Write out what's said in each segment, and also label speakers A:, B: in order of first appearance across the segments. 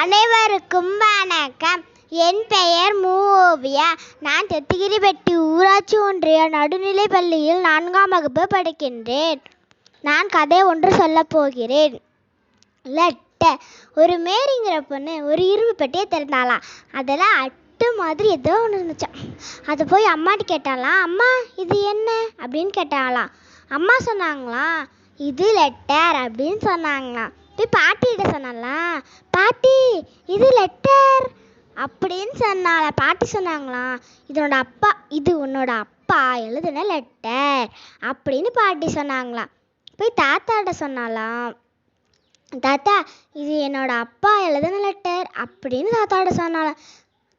A: அனைவருக்கும் வணக்கம். என் பெயர் மூவியா நான் தெத்திகிரிப்பட்டி ஊராட்சி ஒன்றிய நடுநிலைப் பள்ளியில் நான்காம் வகுப்பு படிக்கின்றேன். நான் கதை ஒன்று சொல்லப் போகிறேன். லெட்டர் ஒரு மேரிங்கிற பொண்ணு ஒரு இரும்பு பெட்டியை திறந்தாளாம் அதில் அட்டு மாதிரி ஏதோ ஒன்று இருந்துச்சான் அதை போய் அம்மாட்ட கேட்டாலாம் அம்மா இது என்ன? அப்படின்னு கேட்டாலாம் அம்மா சொன்னாங்களாம் இது லெட்டர் அப்படின்னு சொன்னாங்களாம். போய் பாட்டிகிட்ட சொன்னாலாம் பாட்டி இது லெட்டர் அப்படின்னு சொன்னால பாட்டி சொன்னாங்களாம் இதனோட அப்பா இது உன்னோட அப்பா எழுதின லெட்டர் அப்படின்னு பாட்டி சொன்னாங்களாம் போய் தாத்தாட்ட சொன்னாலாம் தாத்தா இது என்னோட அப்பா எழுதின லெட்டர் அப்படின்னு தாத்தாட்ட சொன்னாலாம்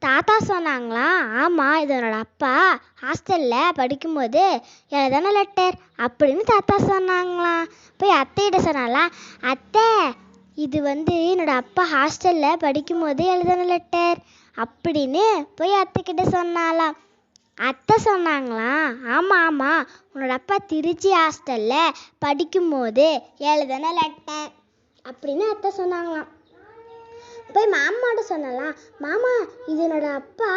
A: தாத்தா சொன்னாங்களா? ஆமாம் இது என்னோட அப்பா ஹாஸ்டலில் படிக்கும்போது எழுதின லெட்டர் அப்படின்னு தாத்தா சொன்னாங்களாம் போய் அத்தைகிட்ட சொன்னாலாம் அத்தை இது வந்து என்னோட அப்பா ஹாஸ்டலில் படிக்கும்போது எழுதின லெட்டர் அப்படின்னு போய் அத்தைக்கிட்ட சொன்னாலாம் அத்தை சொன்னாங்களாம் ஆமாம் ஆமாம் உன்னோட அப்பா திருச்சி ஹாஸ்டலில் படிக்கும்போது எழுதின லெட்டர் அப்படின்னு அத்தை சொன்னாங்களாம். போய் மாமாட்ட சொன்னலாம் மாமா இது என்னோட அப்பா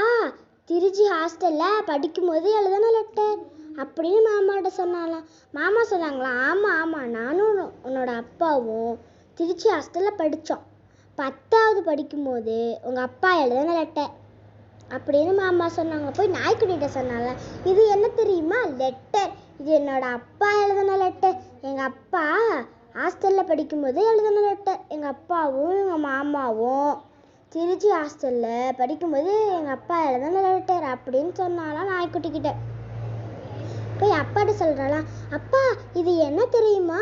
A: திருச்சி ஹாஸ்டலில் படிக்கும்போது எழுதின லெட்டர் அப்படின்னு மாமாட்ட சொன்னாலாம் மாமா சொன்னாங்களா ஆமாம் ஆமாம் நானும் உன்னோட அப்பாவும் திருச்சி ஹாஸ்டலில் படித்தோம் பத்தாவது படிக்கும்போது உங்கள் அப்பா எழுதின லெட்டர் அப்படின்னு மாமா சொன்னாங்க. போய் நாய்க்குட்டிகிட்ட சொன்னால இது என்ன தெரியுமா? லெட்டர் இது என்னோட அப்பா எழுதின லெட்டர் எங்கள் அப்பா ஹாஸ்டலில் படிக்கும்போது எழுதின லெட்டர் எங்கள் அப்பாவும் எங்கள் மாமாவும் திருச்சி ஹாஸ்டலில் படிக்கும்போது எங்கள் அப்பா எழுதின லெட்டர் அப்படின்னு சொன்னாலாம் நாய்க்குட்டிக்கிட்ட போய் அப்பாட்ட சொல்கிறாளாம் அப்பா இது என்ன தெரியுமா?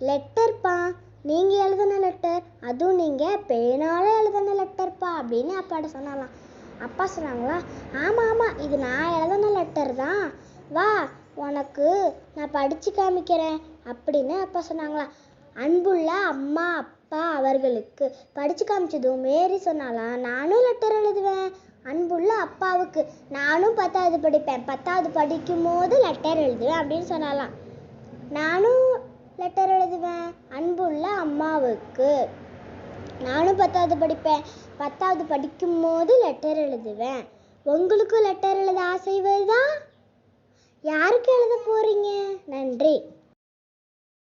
A: லெட்டர்ப்பா நீங்கள் எழுதின லெட்டர் அதுவும் நீங்கள் பேனால எழுதின லெட்டர்ப்பா அப்படின்னு அப்பாட்ட சொன்னாலாம் அப்பா சொன்னாங்களா ஆமாம் ஆமாம் இது நான் எழுதின லெட்டர் தான். வா உனக்கு நான் படித்து காமிக்கிறேன் அப்படின்னு அப்பா சொன்னாங்களாம். அன்புள்ள அம்மா அப்பா அவர்களுக்கு படித்து காமிச்சதும் மேரி சொன்னாலாம் நானும் லெட்டர் எழுதுவேன். அன்புள்ள அப்பாவுக்கு நானும் பத்தாவது படிப்பேன். பத்தாவது படிக்கும் போது லெட்டர் எழுதுவேன் அப்படின்னு சொன்னாலாம் நானும் லெட்டர் எழுதுவேன். அன்புள்ள அம்மாவுக்கு நானும் பத்தாவது படிப்பேன். பத்தாவது படிக்கும் போது லெட்டர் எழுதுவேன். உங்களுக்கும் லெட்டர் எழுத ஆசை வருதா? யாருக்கு எழுத போறீங்க? நன்றி.